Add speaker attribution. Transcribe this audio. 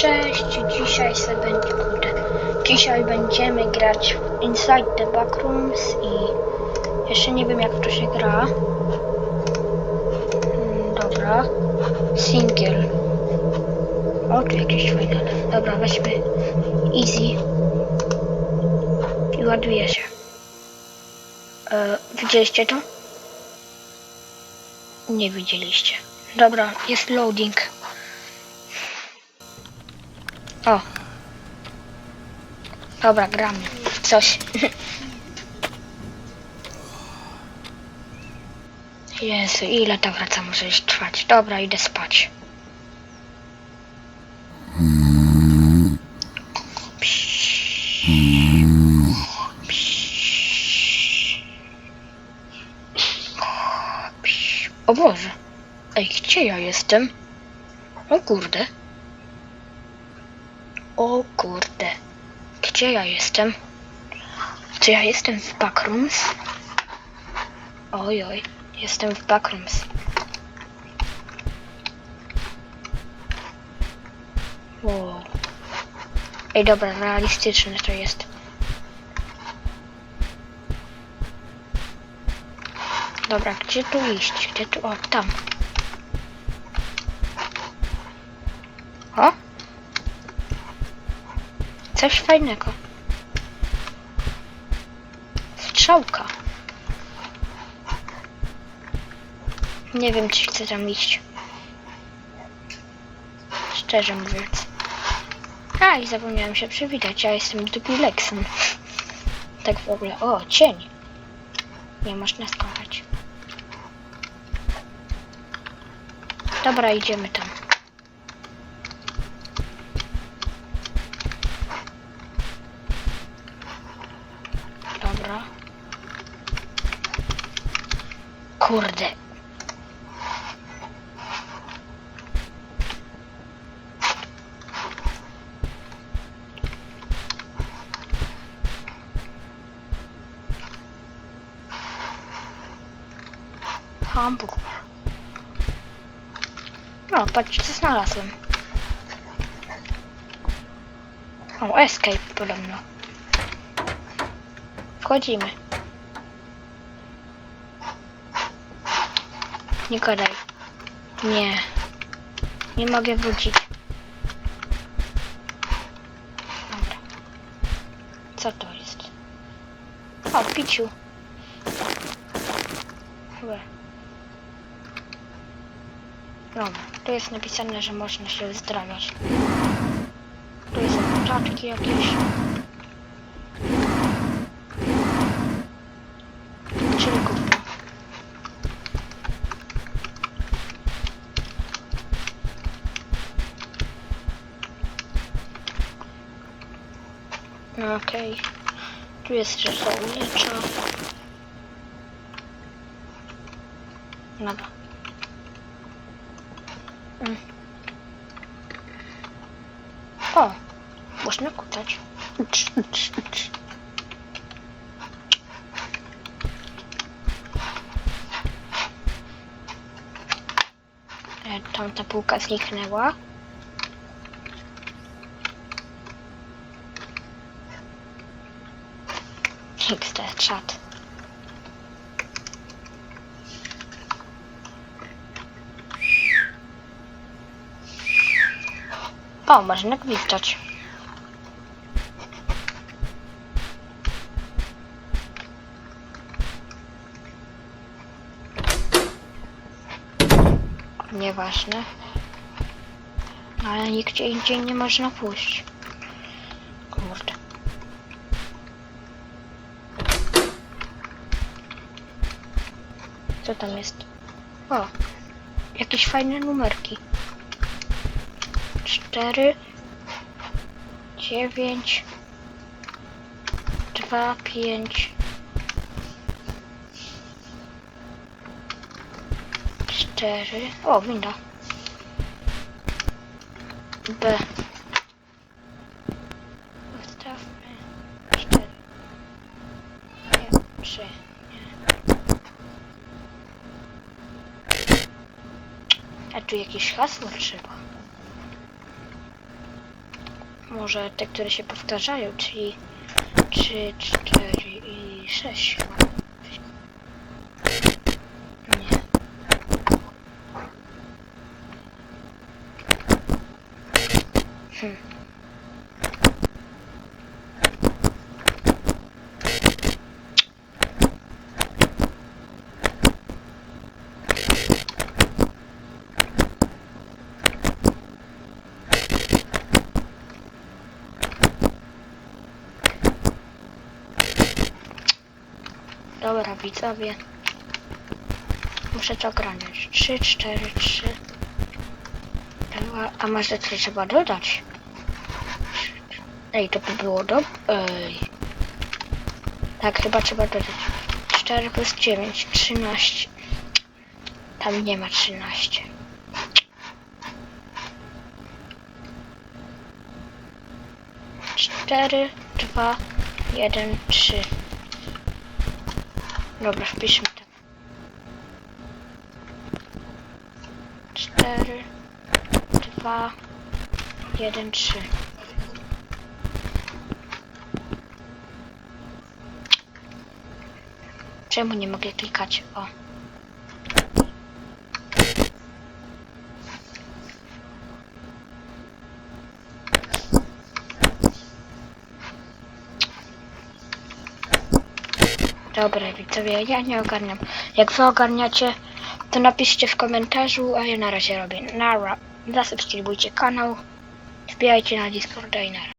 Speaker 1: Cześć, dzisiaj sobie będzie, kurde, dzisiaj będziemy grać w Inside the Backrooms i jeszcze nie wiem jak to się gra. Mm, Dobra, single. O, tu jakieś fajne. Dobra, weźmy easy i ładuje się. E, widzieliście to? Nie widzieliście. Dobra, jest loading. Dobra, gramy. Coś. Jezu, ile ta wraca może już trwać? Dobra, idę spać. O Boże. Ej, gdzie ja jestem? O kurde. O kurde. Gdzie ja jestem? Czy ja jestem w Backrooms? Oj, oj. Jestem w Backrooms. Wow. Ej, dobra, realistyczne to jest. Dobra, gdzie tu iść? Gdzie tu? O, tam. O! Coś fajnego. Strzałka. Nie wiem, czy chcę tam iść. Szczerze mówiąc. A, i zapomniałem się przywitać. Ja jestem Dubilexem. Tak w ogóle. O, cień. Nie można skakać. Dobra, idziemy tam. Kurde. Hamburg. No, patrzcie, co znalazłem. O, escape podobno. Wchodzimy. Nie gadaj. Nie. Nie mogę wrócić. Dobra. Co to jest? O, piciu. Chyba. Dobra, tu jest napisane, że można się uzdrawiać. Tu są początki jakieś. No okej. Tu jest żołnierza. Dobra. Mm. O, można kutać. E, Tamta półka zniknęła. XD, czat. O, można gwizdać. Nieważne. Ale nigdzie indziej nie można pójść. Co tam jest? O, jakieś fajne numerki. Cztery, dziewięć, dwa, pięć, cztery. O, winda. B. Zostawmy cztery. Nie, trzy. A tu jakieś hasło trzeba. Może te, które się powtarzają, czyli 3, 4 i 6 chyba. Nie. Hmm. Dobra, widzowie. Muszę to ogarnąć. 3, 4, 3. A może coś trzeba dodać? Ej, to by było do... Ej. Tak, chyba trzeba dodać. 4 plus 9, 13. Tam nie ma 13. Cztery, dwa, jeden, trzy. Dobra, wpiszmy to. Cztery, dwa, jeden, trzy. Czemu nie mogę klikać? O. Dobra, widzowie, ja nie ogarniam. Jak wy ogarniacie, to napiszcie w komentarzu, a ja na razie robię. Nara. Zasubskrybujcie kanał. Wbijajcie na Discorda i nara.